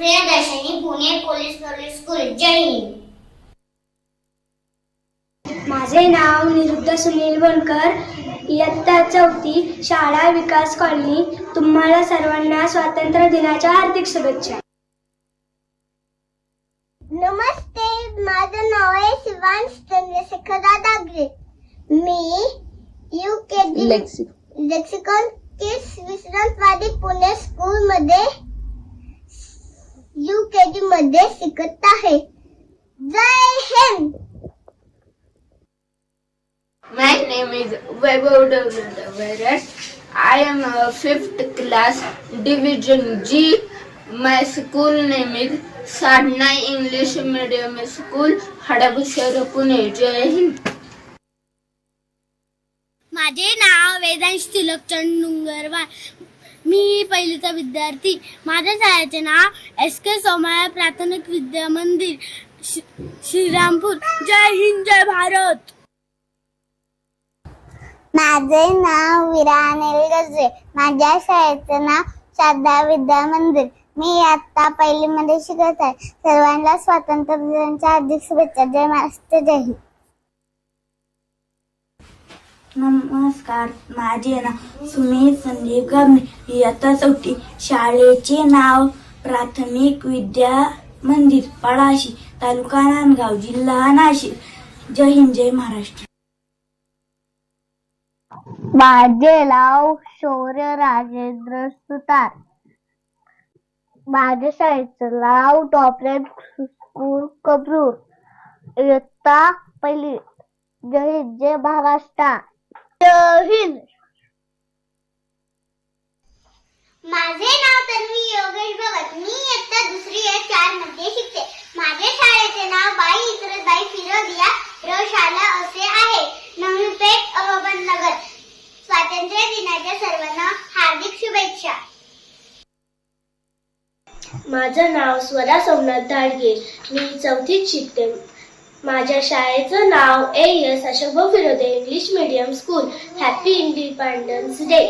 Pune police public school. जय हिंद. माझे नाव निरुद्ध सुनील बनकर इयत्ता चौथी शाळा विकास कॉलनी. तुम्हाला सर्वांना स्वातंत्र्य दिनाच्या हार्दिक शुभेच्छा. नमस्ते माझं नाव आहे शिवांश चंद्रशेखर दादागरे मी U K G Lexicon kids Vishrantwadi Pune school मध्ये मध्ये शिकत आहे जय Hind. My name is Vaibhav I am fifth class division G my school name is Sadhana English medium school Hadapsar Pune जय हिंद माझे नाव वेदांश तिलकचंद डुंगरवार. मी पहिलीचा विद्यार्थी. माझ्या शाळेचे नाव एस के सोमाया प्राथमिक विद्या मंदिर श्रीरामपूर. जय हिंद जय भारत. माझे नाव विरा अनिल गजरे माझ्या शाळेचे नाव शारदा विद्या मंदिर. मी आता पहिली मध्ये शिकत आहे. सर्वांना स्वातंत्र्य दिनाच्या अधिक शुभेच्छा. जय महाराष्ट्र जय हिंद. नमस्कार माझे नाव सुमित संदीप गाबणे. इयत्ता चौथी शाळेचे नाव प्राथमिक विद्या मंदिर पळाशी तालुका नांदगाव जिल्हा नाशिक. जय हिंद जय महाराष्ट्र. माझे नाव शौर्य राजेंद्र सुतार. माझ्या शाळेचं नाव टॉपलेट स्कूल कबरूर. इयत्ता पहिली जय हिंद जय महाराष्ट्र. हिंद माझे नाव तन्वी योगेश भगत. मी इयत्ता दुसरी या चारमध्ये शिकते. माझ्या शाळेचे नाव बाई इतरबाई फिरोदिया प्रशाला असे आहे. नवी पेठ अहमदनगर स्वातंत्र्य दिनाच्या सर्वांना हार्दिक शुभेच्छा. माझं नाव स्वरा सोमनाथ धाडगे मी चौथीत शिकते. माझ्या शाळेचं नाव A S Ashok Phirode English medium school happy independence day